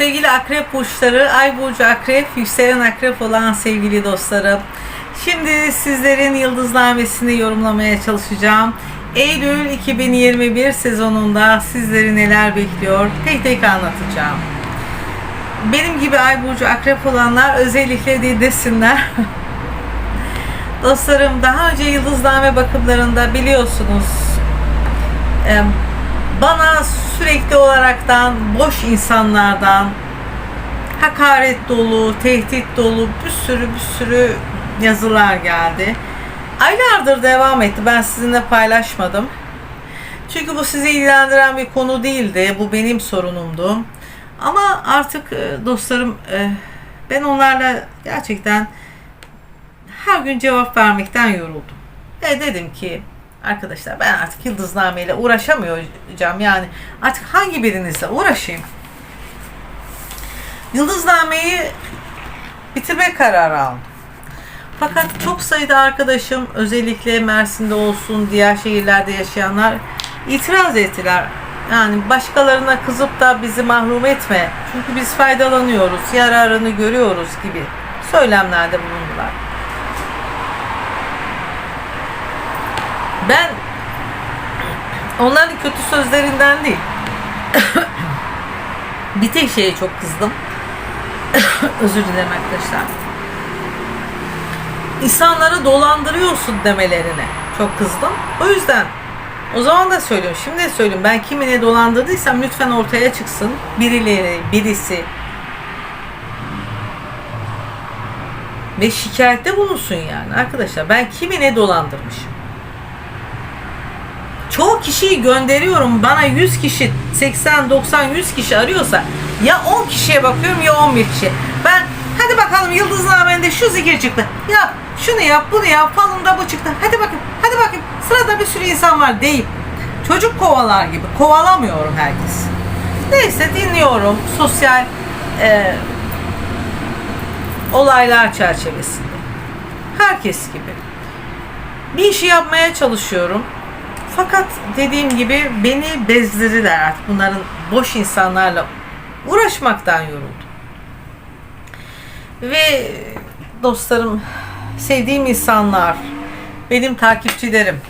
Sevgili akrep burçları, ay burcu akrep, yükselen akrep olan sevgili dostlarım. Şimdi sizlerin yıldıznamesini yorumlamaya çalışacağım. Eylül 2021 sezonunda sizleri neler bekliyor tek tek anlatacağım. Benim gibi ay burcu akrep olanlar özellikle dinlesinler. Dostlarım daha önce yıldızname bakımlarında biliyorsunuz e, bana sürekli olaraktan boş insanlardan hakaret dolu, tehdit dolu bir sürü bir sürü yazılar geldi. Aylardır devam etti. Ben sizinle paylaşmadım. Çünkü bu sizi ilgilendiren bir konu değildi. Bu benim sorunumdu. Ama artık e, dostlarım e, ben onlarla gerçekten her gün cevap vermekten yoruldum. Ve dedim ki arkadaşlar ben artık yıldızname ile uğraşamayacağım. Yani artık hangi birinizle uğraşayım? Yıldıznameyi bitirme kararı aldım. Fakat çok sayıda arkadaşım özellikle Mersin'de olsun diğer şehirlerde yaşayanlar itiraz ettiler. Yani başkalarına kızıp da bizi mahrum etme. Çünkü biz faydalanıyoruz, yararını görüyoruz gibi söylemlerde bulundular. Ben onların kötü sözlerinden değil. bir tek şeye çok kızdım. Özür dilerim arkadaşlar. İnsanları dolandırıyorsun demelerine çok kızdım. O yüzden o zaman da söylüyorum. Şimdi de söylüyorum. Ben kimine dolandırdıysam lütfen ortaya çıksın. Birileri, birisi. Ve şikayette bulunsun yani. Arkadaşlar ben kimine dolandırmışım. Çoğu kişiyi gönderiyorum. Bana 100 kişi, 80, 90, 100 kişi arıyorsa ya 10 kişiye bakıyorum ya 11 kişi. Ben hadi bakalım Yıldıznamen'de şu zikir çıktı. Yap şunu yap bunu yap falında bu çıktı. Hadi bakın hadi bakın sırada bir sürü insan var deyip çocuk kovalar gibi kovalamıyorum herkes. Neyse dinliyorum sosyal e, olaylar çerçevesinde. Herkes gibi. Bir işi yapmaya çalışıyorum. Fakat dediğim gibi beni bezdirdiler artık bunların boş insanlarla uğraşmaktan yoruldum. Ve dostlarım, sevdiğim insanlar, benim takipçilerim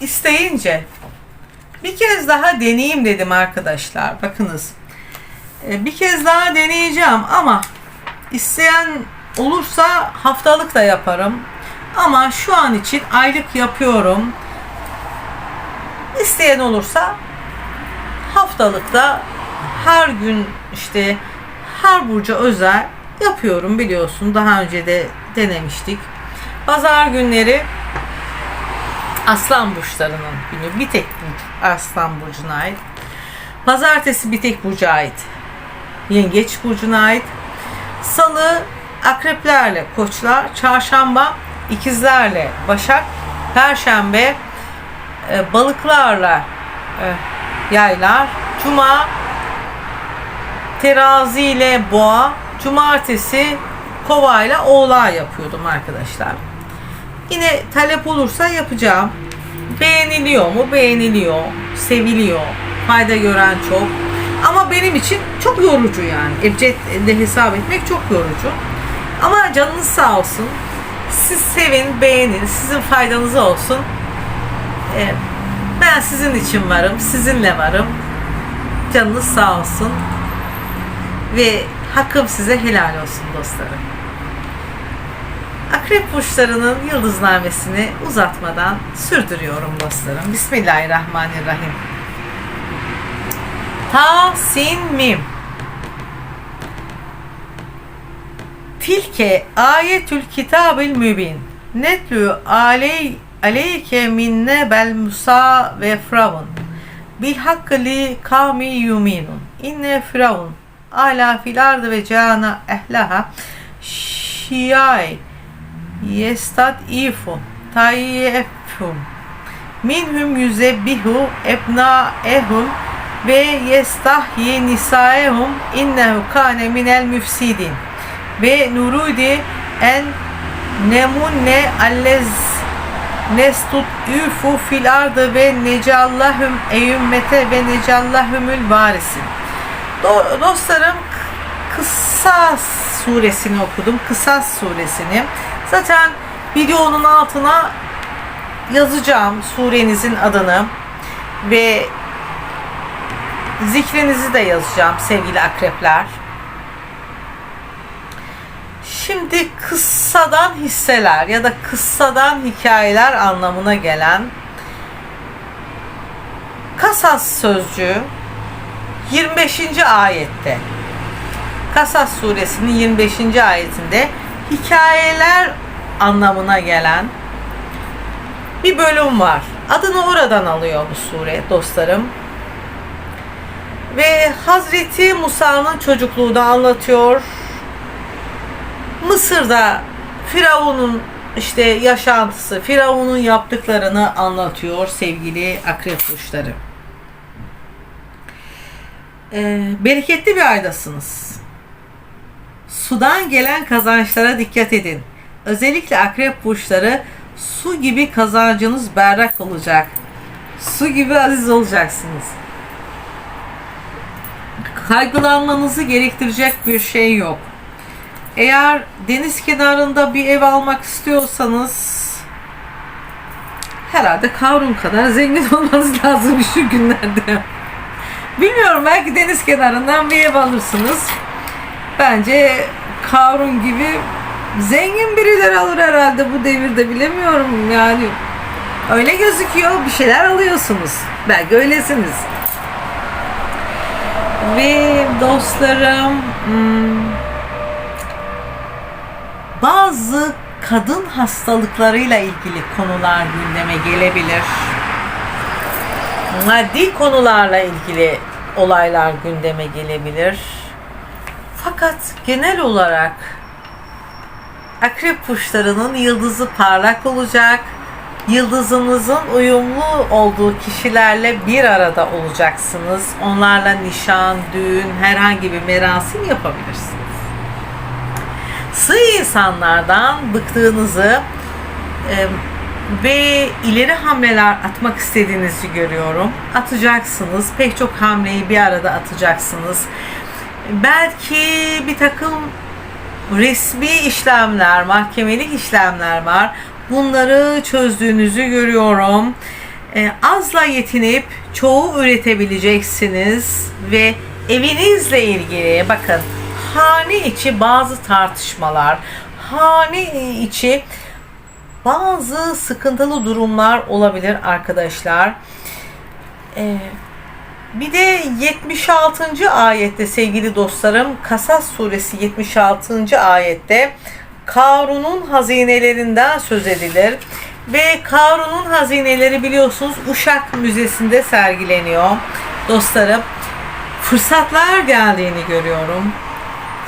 isteyince bir kez daha deneyeyim dedim arkadaşlar. Bakınız. e, Bir kez daha deneyeceğim ama isteyen olursa haftalık da yaparım. Ama şu an için aylık yapıyorum. İsteyen olursa haftalıkta her gün işte her burca özel yapıyorum biliyorsun. Daha önce de denemiştik. Pazar günleri Aslan burçlarının günü. Bir tek burç Aslan burcuna ait. Pazartesi bir tek burca ait. Yengeç burcuna ait. Salı akreplerle koçlar. Çarşamba ikizlerle başak. Perşembe e, balıklarla e, yaylar. Cuma terazi ile boğa. Cumartesi kova ile oğlağı yapıyordum arkadaşlar. Yine talep olursa yapacağım. Beğeniliyor mu? Beğeniliyor. Seviliyor. Fayda gören çok. Ama benim için çok yorucu yani. Ebced'de hesap etmek çok yorucu. Ama canınız sağ olsun. Siz sevin, beğenin. Sizin faydanıza olsun. Ee, ben sizin için varım. Sizinle varım. Canınız sağ olsun. Ve hakkım size helal olsun dostlarım. Akrep burçlarının yıldıznamesini uzatmadan sürdürüyorum dostlarım. Bismillahirrahmanirrahim. Ta sin mim. Tilke ayetül kitabil mübin. Netlü aley aleyke minne bel musa ve fravun. Bil hakkı li kavmi yuminun. İnne firavun ala fil ardı ve cana ehlaha şiyay yestad ifu tayyefhum minhum yüzebbihu ebnaehum ve yestahyi nisaehum innehu kâne minel müfsidin ve nurudi en nemunne allez nestut üfu fil ardı ve necallahum eyyümmete ve necallahumul varisin Do- dostlarım Kıssas suresini okudum. Kısas suresini. Zaten videonun altına yazacağım surenizin adını ve zikrinizi de yazacağım sevgili akrepler. Şimdi kıssadan hisseler ya da kıssadan hikayeler anlamına gelen Kasas sözcüğü 25. ayette Kasas suresinin 25. ayetinde hikayeler anlamına gelen bir bölüm var. Adını oradan alıyor bu sure dostlarım. Ve Hazreti Musa'nın çocukluğunu anlatıyor. Mısır'da Firavun'un işte yaşantısı, Firavun'un yaptıklarını anlatıyor sevgili akrep kuşları. Ee, bereketli bir aydasınız. Sudan gelen kazançlara dikkat edin. Özellikle akrep burçları su gibi kazancınız berrak olacak. Su gibi aziz olacaksınız. Kaygılanmanızı gerektirecek bir şey yok. Eğer deniz kenarında bir ev almak istiyorsanız herhalde Karun kadar zengin olmanız lazım şu günlerde. Bilmiyorum belki deniz kenarından bir ev alırsınız. Bence Karun gibi zengin birileri alır herhalde bu devirde bilemiyorum yani. Öyle gözüküyor bir şeyler alıyorsunuz. Belki öylesiniz. Ve dostlarım hmm, bazı kadın hastalıklarıyla ilgili konular gündeme gelebilir. Maddi konularla ilgili olaylar gündeme gelebilir. Fakat genel olarak akrep kuşlarının yıldızı parlak olacak. Yıldızınızın uyumlu olduğu kişilerle bir arada olacaksınız. Onlarla nişan, düğün, herhangi bir merasim yapabilirsiniz. İnsanlardan bıktığınızı e, ve ileri hamleler atmak istediğinizi görüyorum. Atacaksınız. Pek çok hamleyi bir arada atacaksınız. Belki bir takım resmi işlemler, mahkemelik işlemler var. Bunları çözdüğünüzü görüyorum. Ee, azla yetinip çoğu üretebileceksiniz ve evinizle ilgili bakın hane içi bazı tartışmalar, hane içi bazı sıkıntılı durumlar olabilir arkadaşlar. Ee, bir de 76. ayette sevgili dostlarım Kasas suresi 76. ayette Karun'un hazinelerinden söz edilir. Ve Karun'un hazineleri biliyorsunuz Uşak Müzesi'nde sergileniyor. Dostlarım fırsatlar geldiğini görüyorum.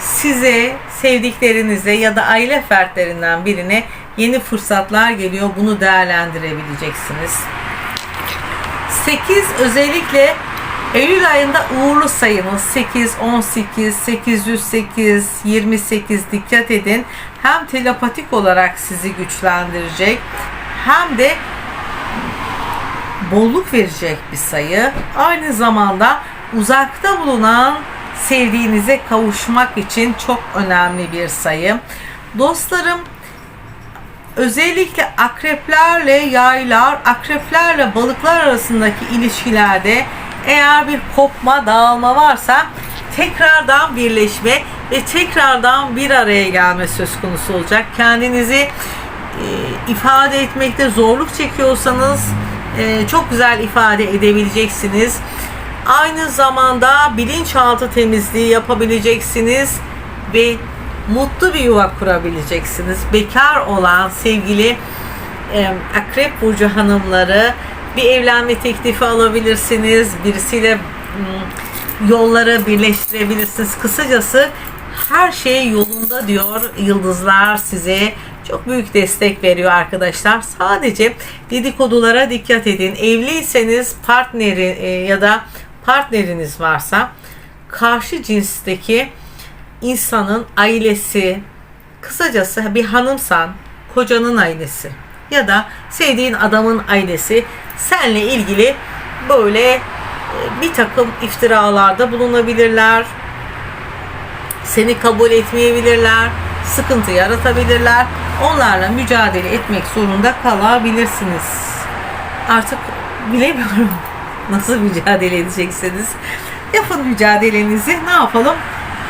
Size, sevdiklerinize ya da aile fertlerinden birine yeni fırsatlar geliyor. Bunu değerlendirebileceksiniz. 8 özellikle Eylül ayında uğurlu sayımız 8, 18, 808, 28 dikkat edin. Hem telepatik olarak sizi güçlendirecek hem de bolluk verecek bir sayı. Aynı zamanda uzakta bulunan sevdiğinize kavuşmak için çok önemli bir sayı. Dostlarım özellikle akreplerle yaylar, akreplerle balıklar arasındaki ilişkilerde eğer bir kopma, dağılma varsa tekrardan birleşme ve tekrardan bir araya gelme söz konusu olacak. Kendinizi e, ifade etmekte zorluk çekiyorsanız e, çok güzel ifade edebileceksiniz. Aynı zamanda bilinçaltı temizliği yapabileceksiniz ve mutlu bir yuva kurabileceksiniz. Bekar olan sevgili e, Akrep Burcu hanımları bir evlenme teklifi alabilirsiniz. Birisiyle yolları birleştirebilirsiniz. Kısacası her şey yolunda diyor yıldızlar size çok büyük destek veriyor arkadaşlar. Sadece dedikodulara dikkat edin. Evliyseniz partneri e, ya da partneriniz varsa karşı cinsteki insanın ailesi kısacası bir hanımsan kocanın ailesi ya da sevdiğin adamın ailesi senle ilgili böyle e, bir takım iftiralarda bulunabilirler. Seni kabul etmeyebilirler. Sıkıntı yaratabilirler. Onlarla mücadele etmek zorunda kalabilirsiniz. Artık bilemiyorum nasıl mücadele edeceksiniz. Yapın mücadelenizi. Ne yapalım?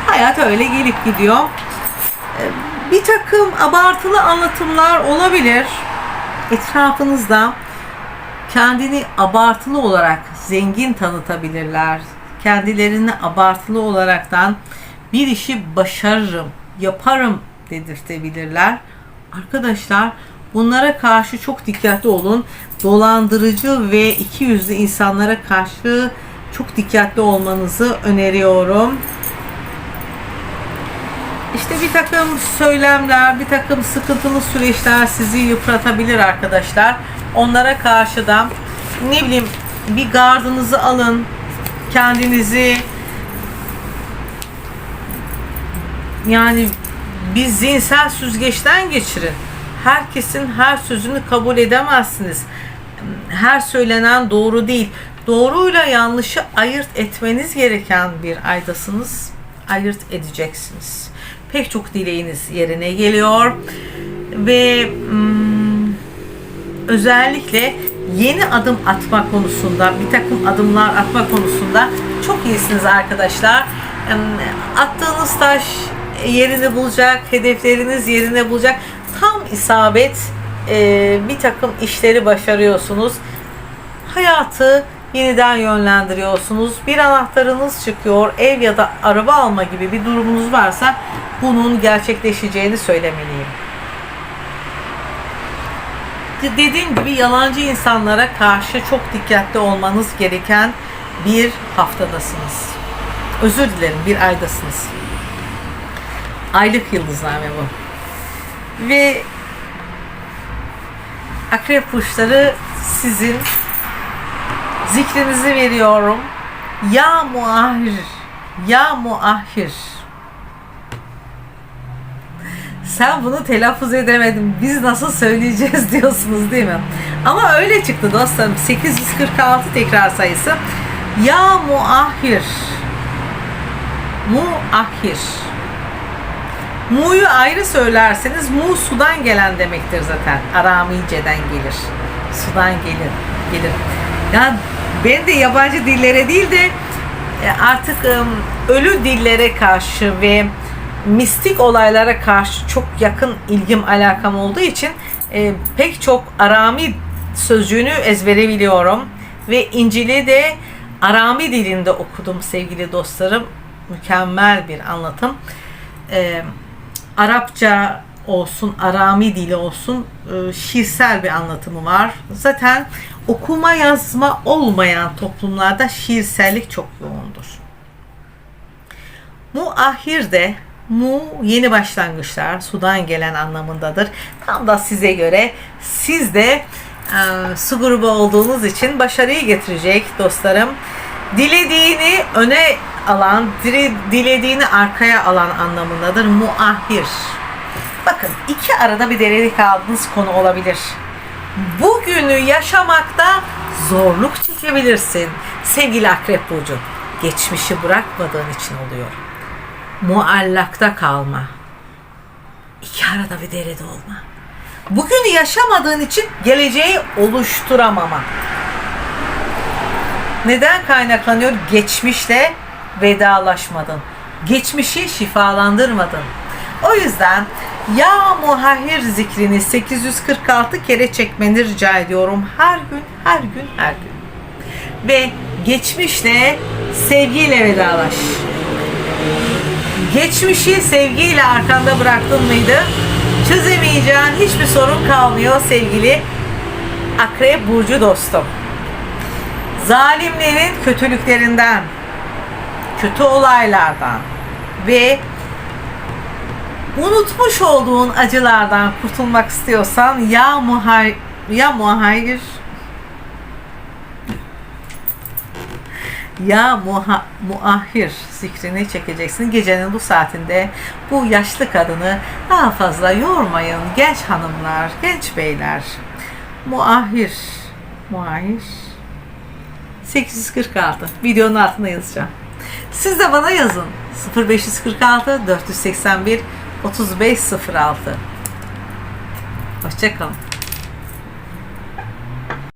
Hayat öyle gelip gidiyor. Ee, Bir takım abartılı anlatımlar olabilir. Etrafınızda kendini abartılı olarak zengin tanıtabilirler. Kendilerini abartılı olaraktan bir işi başarırım, yaparım dedirtebilirler. Arkadaşlar bunlara karşı çok dikkatli olun. Dolandırıcı ve iki yüzlü insanlara karşı çok dikkatli olmanızı öneriyorum. İşte bir takım söylemler, bir takım sıkıntılı süreçler sizi yıpratabilir arkadaşlar. Onlara karşı da ne bileyim bir gardınızı alın. Kendinizi yani bir zihinsel süzgeçten geçirin. Herkesin her sözünü kabul edemezsiniz. Her söylenen doğru değil. Doğruyla yanlışı ayırt etmeniz gereken bir aydasınız. Ayırt edeceksiniz. Pek çok dileğiniz yerine geliyor. Ve hmm, özellikle yeni adım atma konusunda, bir takım adımlar atma konusunda çok iyisiniz arkadaşlar. Em, Attığınız taş yerini bulacak, hedefleriniz yerini bulacak. Tam isabet e, bir takım işleri başarıyorsunuz. Hayatı yeniden yönlendiriyorsunuz. Bir anahtarınız çıkıyor. Ev ya da araba alma gibi bir durumunuz varsa bunun gerçekleşeceğini söylemeliyim. Dediğim gibi yalancı insanlara karşı çok dikkatli olmanız gereken bir haftadasınız. Özür dilerim bir aydasınız. Aylık yıldızname bu. Ve akrep burçları sizin zikrinizi veriyorum. Ya muahhir, ya muahhir. Sen bunu telaffuz edemedin. Biz nasıl söyleyeceğiz diyorsunuz değil mi? Ama öyle çıktı dostlarım. 846 tekrar sayısı. Ya muahhir. Muahhir. Mu'yu ayrı söylerseniz mu sudan gelen demektir zaten. Aramice'den gelir. Sudan gelir. Gelir. Yani ben de yabancı dillere değil de e, artık ölü dillere karşı ve mistik olaylara karşı çok yakın ilgim alakam olduğu için e, pek çok Arami sözcüğünü ezbere biliyorum ve İncil'i de Arami dilinde okudum sevgili dostlarım. Mükemmel bir anlatım. E, Arapça olsun, Arami dili olsun e, şiirsel bir anlatımı var. Zaten okuma yazma olmayan toplumlarda şiirsellik çok yoğundur. Muahhir de mu yeni başlangıçlar sudan gelen anlamındadır. Tam da size göre siz de e, su grubu olduğunuz için başarıyı getirecek dostlarım. Dilediğini öne alan, dile- dilediğini arkaya alan anlamındadır. Muahhir. Bakın iki arada bir derede kaldığınız konu olabilir. Bugünü yaşamakta zorluk çekebilirsin. Sevgili Akrep Burcu, geçmişi bırakmadığın için oluyor. Muallakta kalma. İki arada bir derede olma. Bugünü yaşamadığın için geleceği oluşturamama. Neden kaynaklanıyor? Geçmişle vedalaşmadın. Geçmişi şifalandırmadın. O yüzden ya muhahhir zikrini 846 kere çekmeni rica ediyorum. Her gün, her gün, her gün. Ve geçmişle sevgiyle vedalaş. Geçmişi sevgiyle arkanda bıraktın mıydı? Çözemeyeceğin hiçbir sorun kalmıyor sevgili Akrep Burcu dostum. Zalimlerin kötülüklerinden, kötü olaylardan ve unutmuş olduğun acılardan kurtulmak istiyorsan ya muhay ya muhayir ya muha, muahhir zikrini çekeceksin. Gecenin bu saatinde bu yaşlı kadını daha fazla yormayın. Genç hanımlar, genç beyler. Muahhir, muahhir 846. Videonun altına yazacağım. Siz de bana yazın. 0546 481 3506. Hoşçakalın.